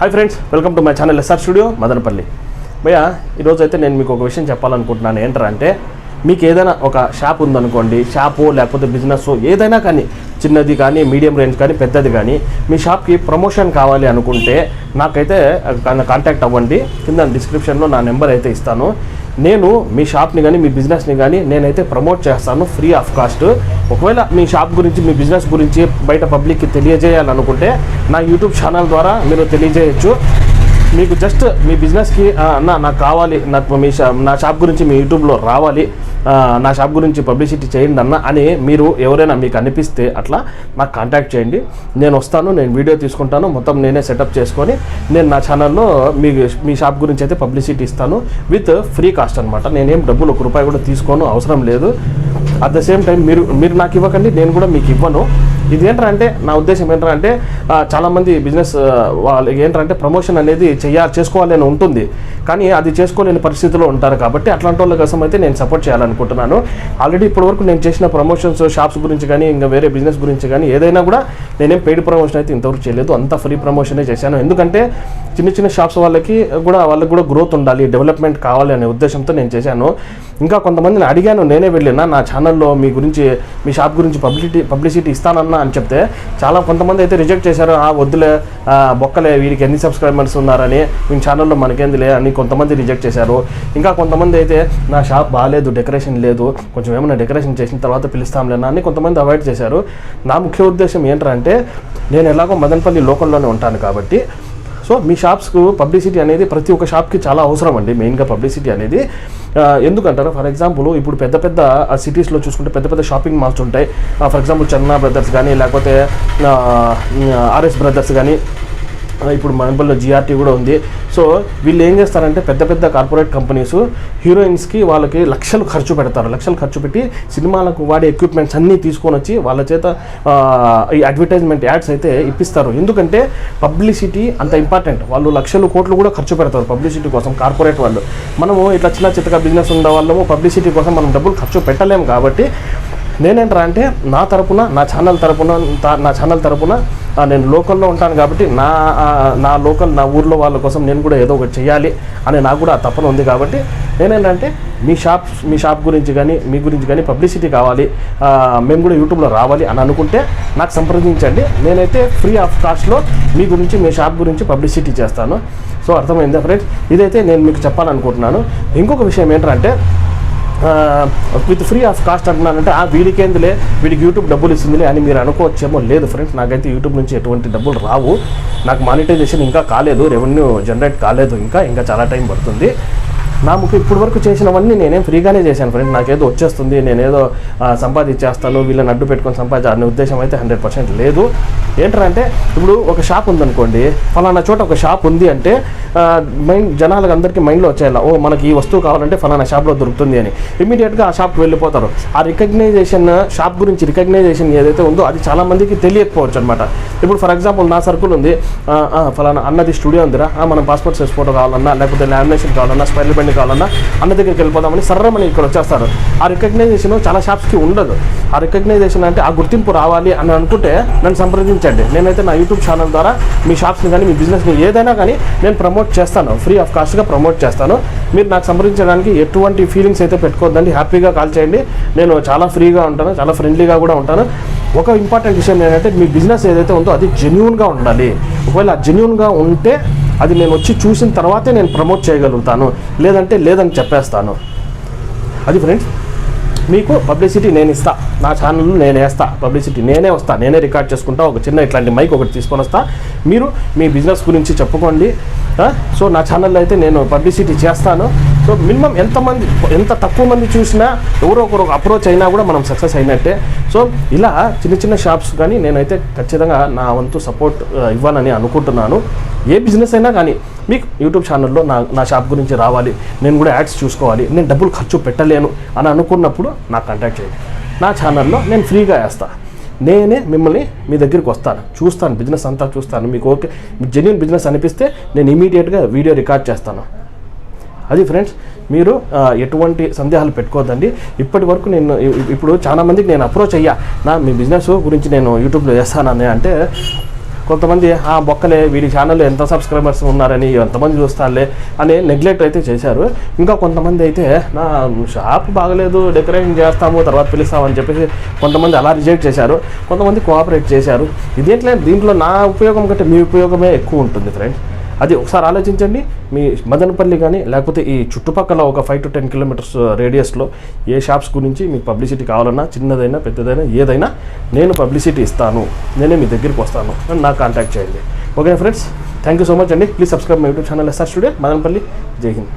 Hi friends welcome to my channel SR studio Madanapalle భయ్య ఈరోజు అయితే నేను మీకు ఒక విషయం చెప్పాలనుకుంటున్నాను. ఏంటంటే మీకు ఏదైనా ఒక షాప్ ఉందనుకోండి షాపు లేకపోతే బిజినెస్ ఏదైనా కానీ చిన్నది కానీ మీడియం రేంజ్ కానీ పెద్దది కానీ మీ షాప్కి ప్రమోషన్ కావాలి అనుకుంటే నాకైతే కాంటాక్ట్ అవ్వండి. కింద డిస్క్రిప్షన్లో నా నెంబర్ అయితే ఇస్తాను. నేను మీ షాప్ని కానీ మీ బిజినెస్ని కానీ నేనైతే ప్రమోట్ చేస్తాను ఫ్రీ ఆఫ్ కాస్ట్. ఒకవేళ మీ షాప్ గురించి మీ బిజినెస్ గురించి బయట పబ్లిక్కి తెలియజేయాలనుకుంటే నా యూట్యూబ్ ఛానల్ ద్వారా మీరు తెలియజేయచ్చు. మీకు జస్ట్ మీ బిజినెస్కి అన్న నాకు కావాలి నాకు మీ షా నా షాప్ గురించి మీ యూట్యూబ్లో రావాలి. నా షాప్ గురించి పబ్లిసిటీ చేయండి అన్న అని మీరు ఎవరైనా మీకు అనిపిస్తే అట్లా నాకు కాంటాక్ట్ చేయండి. నేను వస్తాను నేను వీడియో తీసుకుంటాను మొత్తం నేనే సెటప్ చేసుకొని నేను నా ఛానల్లో మీ మీ షాప్ గురించి అయితే పబ్లిసిటీ ఇస్తాను. విత్ ఫ్రీ కాస్ట్ అనమాట నేనేం డబ్బులు ఒక రూపాయి కూడా తీసుకోను అవసరం లేదు. అట్ ద సేమ్ టైం మీరు మీరు నాకు ఇవ్వకండి నేను కూడా మీకు ఇవ్వను. ఇది ఏంటంటే నా ఉద్దేశం ఏంటంటే చాలామంది బిజినెస్ వాళ్ళకి ఏంటంటే ప్రమోషన్ అనేది చేయాలి చేసుకోవాలి అని ఉంటుంది. కానీ అది చేసుకోలేని పరిస్థితిలో ఉంటారు కాబట్టి అట్లాంటి వాళ్ళ కోసం అయితే నేను సపోర్ట్ చేయాలనుకుంటున్నాను. ఆల్రెడీ ఇప్పటివరకు నేను చేసిన ప్రమోషన్స్ షాప్స్ గురించి కానీ ఇంకా వేరే బిజినెస్ గురించి కానీ ఏదైనా కూడా నేనేం పెయిడ్ ప్రమోషన్ అయితే ఇంతవరకు చేయలేదు. అంతా ఫ్రీ ప్రమోషనే చేశాను. ఎందుకంటే చిన్న చిన్న షాప్స్ వాళ్ళకి కూడా వాళ్ళకి కూడా గ్రోత్ ఉండాలి డెవలప్మెంట్ కావాలి అనే ఉద్దేశంతో నేను చేశాను. ఇంకా కొంతమందిని అడిగాను నేనే వెళ్ళినా నా ఛానల్లో మీ గురించి మీ షాప్ గురించి పబ్లిసిటీ పబ్లిసిటీ ఇస్తానన్న అని చెప్తే చాలా కొంతమంది అయితే రిజెక్ట్ చేశారు. ఆ వద్దులే బొక్కలే వీరికి ఎన్ని సబ్స్క్రైబర్స్ ఉన్నారని మీ ఛానల్లో మనకేందిలే అని కొంతమంది రిజెక్ట్ చేశారు. ఇంకా కొంతమంది అయితే నా షాప్ బాగాలేదు డెకరేషన్ లేదు కొంచెం ఏమైనా డెకరేషన్ చేసిన తర్వాత పిలుస్తాంలేనా అని కొంతమంది అవాయిడ్ చేశారు. నా ముఖ్య ఉద్దేశం ఏంటంటే నేను ఎలాగో మదనపల్లి లోకల్లోనే ఉంటాను కాబట్టి సో మీ షాప్స్కు పబ్లిసిటీ అనేది ప్రతి ఒక్క షాప్కి చాలా అవసరం అండి మెయిన్గా పబ్లిసిటీ అనేది. ఎందుకంటారు? ఫర్ ఎగ్జాంపుల్ ఇప్పుడు పెద్ద పెద్ద సిటీస్లో చూసుకుంటే పెద్ద పెద్ద షాపింగ్ మాల్స్ ఉంటాయి. ఫర్ ఎగ్జాంపుల్ చన్నా బ్రదర్స్ కానీ లేకపోతే ఆర్ఎస్ బ్రదర్స్ కానీ ఇప్పుడు మనపల్లిలో జిఆర్టీ కూడా ఉంది. సో వీళ్ళు ఏం చేస్తారంటే పెద్ద పెద్ద కార్పొరేట్ కంపెనీస్ హీరోయిన్స్కి వాళ్ళకి లక్షలు ఖర్చు పెడతారు. లక్షలు ఖర్చు పెట్టి సినిమాలకు వాడే ఎక్విప్మెంట్స్ అన్నీ తీసుకొని వచ్చి వాళ్ళ చేత ఈ అడ్వర్టైజ్మెంట్ యాడ్స్ అయితే ఇప్పిస్తారు. ఎందుకంటే పబ్లిసిటీ అంత ఇంపార్టెంట్ వాళ్ళు లక్షలు కోట్లు కూడా ఖర్చు పెడతారు పబ్లిసిటీ కోసం కార్పొరేట్ వాళ్ళు. మనము ఇట్లా చిన్న చిత్తగా బిజినెస్ ఉన్న వాళ్ళము పబ్లిసిటీ కోసం మనం డబ్బులు ఖర్చు పెట్టలేము కాబట్టి నేనేంట్రా అంటే నా తరపున నా ఛానల్ తరపున నా ఛానల్ తరపున నేను లోకల్లో ఉంటాను కాబట్టి నా నా లోకల్ నా ఊర్లో వాళ్ళ కోసం నేను కూడా ఏదో ఒకటి చేయాలి అని నాకు కూడా ఆ తపన ఉంది కాబట్టి నేనేంటంటే మీ షాప్ మీ షాప్ గురించి కానీ మీ గురించి కానీ పబ్లిసిటీ కావాలి. మేము కూడా యూట్యూబ్లో రావాలి అని అనుకుంటే నాకు సంప్రదించండి. నేనైతే ఫ్రీ ఆఫ్ కాస్ట్లో మీ గురించి మీ షాప్ గురించి పబ్లిసిటీ చేస్తాను. సో అర్థమైందా ఫ్రెండ్స్? ఇదైతే నేను మీకు చెప్పాలనుకుంటున్నాను. ఇంకొక విషయం ఏంటంటే విత్ ఫ్రీ ఆఫ్ కాస్ట్ అంటున్నానంటే ఆ వీడికేందులే? వీడికి యూట్యూబ్ డబ్బులు ఇస్తుందిలే అని మీరు అనుకోవచ్చేమో లేదు ఫ్రెండ్స్. నాకైతే యూట్యూబ్ నుంచి ఎటువంటి డబ్బులు రావు. నాకు మానిటైజేషన్ ఇంకా కాలేదు రెవెన్యూ జనరేట్ కాలేదు ఇంకా ఇంకా చాలా టైం పడుతుంది. నా ముఖ్య ఇప్పటి వరకు చేసినవన్నీ నేనేం ఫ్రీగానే చేశాను ఫ్రెండ్ నాకేదో వచ్చేస్తుంది నేనేదో సంపాదించేస్తాను వీళ్ళని అడ్డు పెట్టుకొని సంపాదించాలనే ఉద్దేశం అయితే హండ్రెడ్ పర్సెంట్ లేదు. ఏంటంటే ఇప్పుడు ఒక షాప్ ఉందనుకోండి ఫలానా చోట ఒక షాప్ ఉంది అంటే మైండ్ జనాలకు అందరికీ మైండ్లో వచ్చేలా ఓ మనకి ఈ వస్తువు కావాలంటే ఫలానా షాప్లో దొరుకుతుంది అని. ఇమీడియట్గా ఆ షాప్కి వెళ్ళిపోతారు. ఆ రికగ్నైజేషన్ షాప్ గురించి రికగ్నైజేషన్ ఏదైతే ఉందో అది చాలా మందికి తెలియకపోవచ్చు అనమాట ఇప్పుడు ఫర్ ఎగ్జాంపుల్ నా సర్కుల్ ఉంది. ఫలానా అన్నది స్టూడియో ఉందిరా. ఆ, మనం పాస్పోర్ట్ సైజ్ ఫోటో కావాలన్నా లేకపోతే లామినేషన్ కావాలన్నా స్పైల్ బండి కావాలన్నా అన్న దగ్గరికి వెళ్ళిపోదామని సర్రమని ఇక్కడ వచ్చేస్తారు. ఆ రికగ్నైజేషన్ చాలా షాప్స్కి ఉండదు. ఆ రికగ్నైజేషన్ అంటే ఆ గుర్తింపు రావాలి అని అనుకుంటే నన్ను సంప్రదించండి. నేనైతే నా యూట్యూబ్ ఛానల్ ద్వారా మీ షాప్స్ని కానీ మీ బిజినెస్ని ఏదైనా కానీ నేను ప్రమోట్ చేస్తాను. ఫ్రీ ఆఫ్ కాస్ట్గా ప్రమోట్ చేస్తాను. మీరు నాకు సంప్రదించడానికి ఎటువంటి ఫీలింగ్స్ అయితే పెట్టుకోవద్దండి. హ్యాపీగా కాల్ చేయండి. నేను చాలా ఫ్రీగా ఉంటాను. చాలా ఫ్రెండ్లీగా కూడా ఉంటాను. ఒక ఇంపార్టెంట్ విషయం ఏంటంటే మీ బిజినెస్ ఏదైతే ఉందో అది జెన్యున్గా ఉండాలి. ఒకవేళ జెన్యున్గా ఉంటే అది నేను వచ్చి చూసిన తర్వాతే నేను ప్రమోట్ చేయగలుగుతాను. లేదంటే లేదని చెప్పేస్తాను. అది ఫ్రెండ్స్ మీకు పబ్లిసిటీ నేను ఇస్తా. నా ఛానల్ నేను వేస్తా. పబ్లిసిటీ నేనే వస్తా. నేనే రికార్డ్ చేసుకుంటా. ఒక చిన్న ఇట్లాంటి మైక్ ఒకటి తీసుకొని వస్తా. మీరు మీ బిజినెస్ గురించి చెప్పుకోండి. సో నా ఛానల్లో అయితే నేను పబ్లిసిటీ చేస్తాను. సో మినిమం ఎంతమంది ఎంత తక్కువ మంది చూసినా ఎవరో ఒకరు అప్రోచ్ అయినా కూడా మనం సక్సెస్ అయినట్టే. సో ఇలా చిన్న చిన్న షాప్స్ కానీ నేనైతే ఖచ్చితంగా నా వంతు సపోర్ట్ ఇవ్వాలని అనుకుంటున్నాను. ఏ బిజినెస్ అయినా కానీ మీకు యూట్యూబ్ ఛానల్లో నా నా షాప్ గురించి రావాలి నేను కూడా యాడ్స్ చూసుకోవాలి నేను డబ్బులు ఖర్చు పెట్టలేను అని అనుకున్నప్పుడు నాకు కాంటాక్ట్ చేయండి. నా ఛానల్లో నేను ఫ్రీగా వేస్తాను నేనే మిమ్మల్ని మీ దగ్గరికి వస్తాను చూస్తాను బిజినెస్ అంతా చూస్తాను. మీకు ఓకే జెన్యున్ బిజినెస్ అనిపిస్తే నేను ఇమీడియట్గా వీడియో రికార్డ్ చేస్తాను. అది ఫ్రెండ్స్ మీరు ఎటువంటి సందేహాలు పెట్టుకోవద్దండి. ఇప్పటి వరకు నేను ఇప్పుడు చాలా మందికి నేను అప్రోచ్ అయ్యా. నా మీ బిజినెస్ గురించి నేను యూట్యూబ్లో చేస్తానని అంటే కొంతమంది ఆ బొక్కలే వీడి ఛానల్ ఎంత సబ్స్క్రైబర్స్ ఉన్నారని ఎంతమంది చూస్తారులే అని నెగ్లెక్ట్ అయితే చేశారు. ఇంకా కొంతమంది అయితే నా షాప్ బాగలేదు డెకరేషన్ చేస్తాము తర్వాత పిలుస్తామని చెప్పేసి కొంతమంది అలా రిజెక్ట్ చేశారు. కొంతమంది కోఆపరేట్ చేశారు. ఇదేంట్లే దీంట్లో నా ఉపయోగం కంటే మీ ఉపయోగమే ఎక్కువ ఉంటుంది ఫ్రెండ్స్. అది ఒకసారి ఆలోచించండి. మీ మదనపల్లి కానీ లేకపోతే ఈ చుట్టుపక్కల ఒక ఫైవ్ టు టెన్ కిలోమీటర్స్ రేడియస్లో ఏ షాప్స్ గురించి మీకు పబ్లిసిటీ కావాలన్నా చిన్నదైనా పెద్దదైనా ఏదైనా నేను పబ్లిసిటీ ఇస్తాను. నేనే మీ దగ్గరికి వస్తాను అని నాకు కాంటాక్ట్ చేయండి. Okay friends thank you so much అండి. Please subscribe my YouTube channel SR studio Madanapalle. జై హింద్.